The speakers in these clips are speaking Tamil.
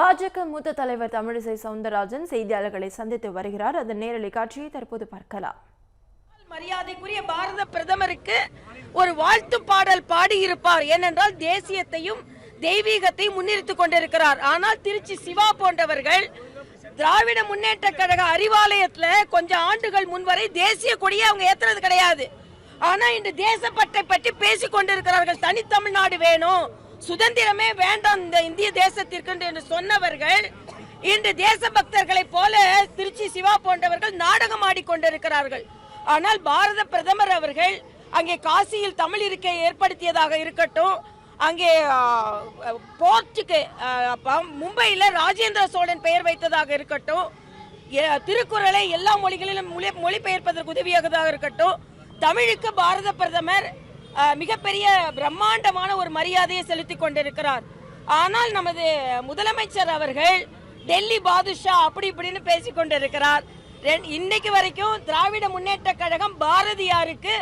பாஜக மூத்த தலைவர் தமிழிசை சவுந்தரராஜன் செய்தியாளர்களை சந்தித்து வருகிறார். அதன் நேரலை காட்சியை தற்போது பார்க்கலாம். மரியாதைக்குரிய பாரத பிரதமருக்கு ஒரு வாழ்த்து பாடல் பாடியிருப்பார். ஏனென்றால் தேசியத்தையும் தெய்வீகத்தையும் முன்னிறுத்திக் கொண்டிருக்கிறார். ஆனால் திருச்சி சிவா போன்றவர்கள் திராவிட முன்னேற்ற கழக அறிவாலயத்துல கொஞ்சம் ஆண்டுகள் முன்வரை தேசிய கொடியை அவங்க ஏத்துறது கிடையாது. ஆனா இன்று தேசப்பட்டை பற்றி பேசிக் கொண்டிருக்கிறார்கள். தனித்தமிழ்நாடு வேணும். சுதந்திரமே வேண்டாம் இந்த இந்திய தேசத்திற்கு என்று சொன்னவர்கள் இன்று தேசபக்தர்களை போல திருச்சி சிவா போன்றவர்கள் நாடகம் ஆடிக்கொண்டிருக்கிறார்கள் ஆனால் பாரத பிரதமர் அவர்கள் அங்கே காசியில் தமிழ் இருக்கை ஏற்படுத்தியதாக இருக்கட்டும் அங்கே போர்ச்சுக்கு மும்பையில் ராஜேந்திர சோழன் பெயர் வைத்ததாக இருக்கட்டும் எ- திருக்குறளை எல்லா மொழிகளிலும் மொழி மொழிபெயர்ப்பதற்கு உதவியாகதாக இருக்கட்டும் தமிழுக்கு பாரத பிரதமர் மிகப்பெரிய பிரம்மாண்டமான ஒரு மரியாதையை செலுத்தி கொண்டிருக்கிறார். ஆனால் நமது முதலமைச்சர் அவர்கள் டெல்லி பாதுஷா அப்படி இப்படின்னு பேசிக் கொண்டிருக்கிறார். ரெண்- இன்னைக்கு வரைக்கும் திராவிட முன்னேற்ற கழகம் பாரதியாருக்கு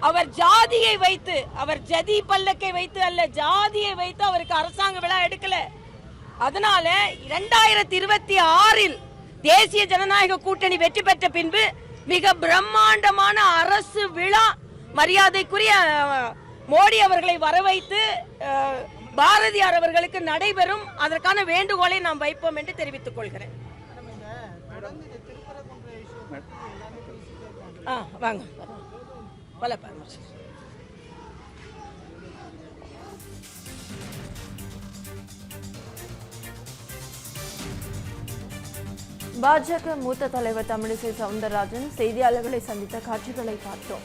அவர் ஜாதியை வைத்து அவர் ஜதி பல்லக்கை வைத்து அல்ல ஜாதியை வைத்து அவருக்கு அரசாங்க விழா எடுக்கல. அதனால இரண்டாயிரத்தி இருபத்தி ஆறில் தேசிய ஜனநாயக கூட்டணி வெற்றி பெற்ற பின்பு மிக பிரம்மாண்டமான அரசு விழா மரியாதைக்குரிய மோடி அவர்களை வரவைத்து பாரதியார் அவர்களுக்கு நடைபெறும் அதற்கான வேண்டுகோளை நாம் வைப்போம் என்று தெரிவித்துக் கொள்கிறேன். ஆ வாங்க. பல பாருங்க பாஜக மூத்த தலைவர் தமிழிசை சவுந்தரராஜன் செய்தியாளர்களை சந்தித்த காட்சிகளை பார்த்தோம்.